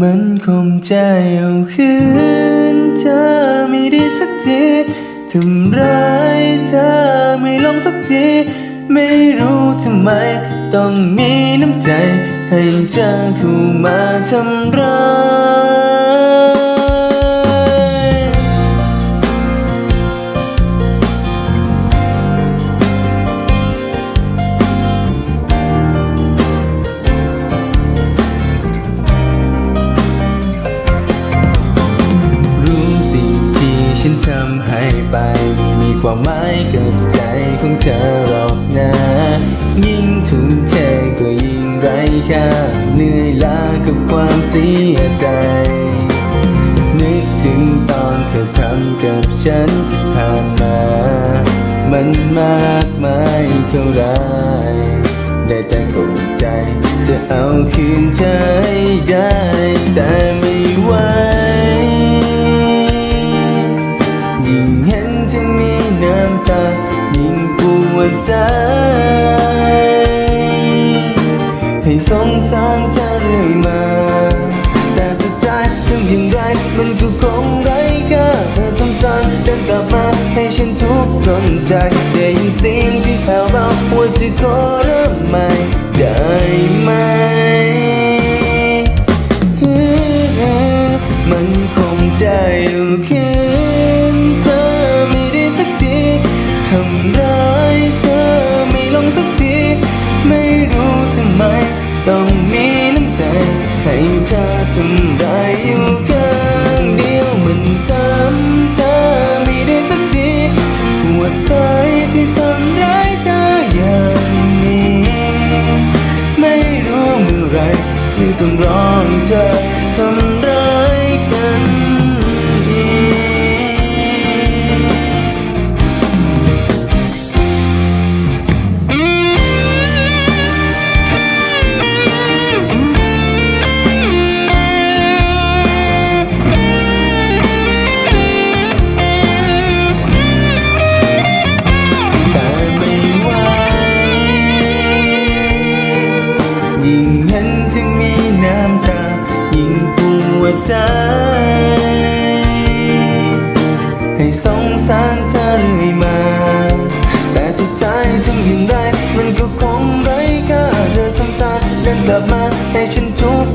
มันคงใจเอาคืนเธอไม่ได้สักทีทำร้ายเธอไม่ลงสักที ไม่รู้ทำไม ต้องมีน้ำใจ ให้เธอเข้ามาทำร้าย ความหมายกับใจของเธอหรอกนะ ยิ่งทุ่มเทก็ยิ่งไร้ค่าเหนื่อยล้ากับความเสียใจ นึกถึงตอนเธอทำกับฉันที่ผ่านมา มันมากมายเท่าไรได้แต่กดใจจะเอาคืนเธอให้ได้แต่ไม่ งสารเธอเรื่อยมา แต่สุดท้ายทำอย่างไรมันก็คงไร้ค่าเธอสงสารเดินกลับมาให้ฉันทุกข์ทนใจได้ยินเสียงที่แผ่วเบาว่าจะขอเริ่มใหม่ได้ไหมมันคงใจเอาคื อยู่ข้างเดียวมันจำเธอไม่ได้สักทีหัวใจที่ทำร้ายเธออย่างนี้ ไม่รู้เมื่อไหรหรือต้องรอให้เธอทำ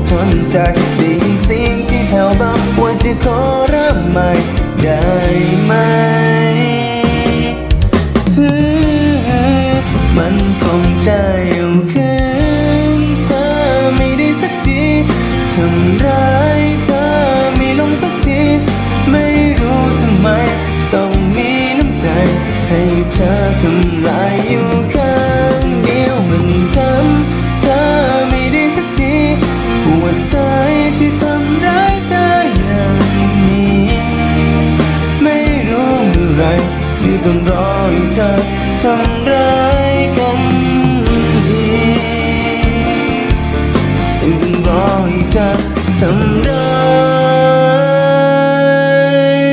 ทนใจได้ยินเสียงที่แผ่วเบาว่าจะขอเริ่มใหม่ได้ไหม มันคงใจเอาคืนเธอไม่ได้สักทีทำร้ายเธอไม่ลงสักที ไม่รู้ทำไม ต้องมีน้ำใจให้เธอทำลายอยู่ ไรที่ต้องรอให้เธอทำร้ายกันอีกที่ต้องรอให้เธอทำร้าย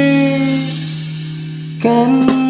กัน